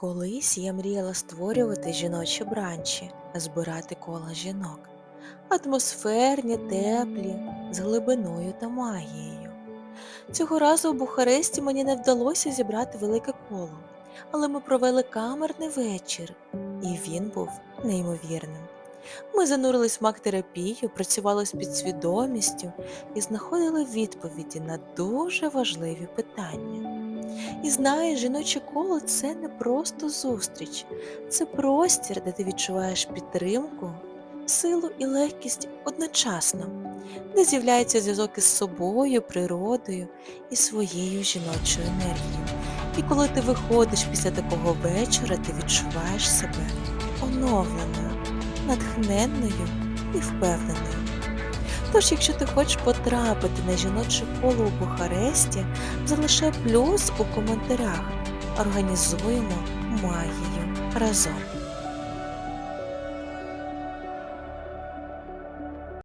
Колись я мріяла створювати жіночі бранчі, збирати кола жінок. Атмосферні, теплі, з глибиною та магією. Цього разу у Бухаресті мені не вдалося зібрати велике коло, але ми провели камерний вечір, і він був неймовірним. Ми занурились в мак-терапію, працювали з підсвідомістю і знаходили відповіді на дуже важливі питання. І знаєш, жіноче коло це не просто зустріч, це простір, де ти відчуваєш підтримку, силу і легкість одночасно, де з'являється зв'язок із собою, природою і своєю жіночою енергією. І коли ти виходиш після такого вечора, ти відчуваєш себе оновленою, натхненною і впевненою. Тож, якщо ти хочеш потрапити на жіноче коло у Бухаресті, залишай плюс у коментарях. Організуємо магію разом.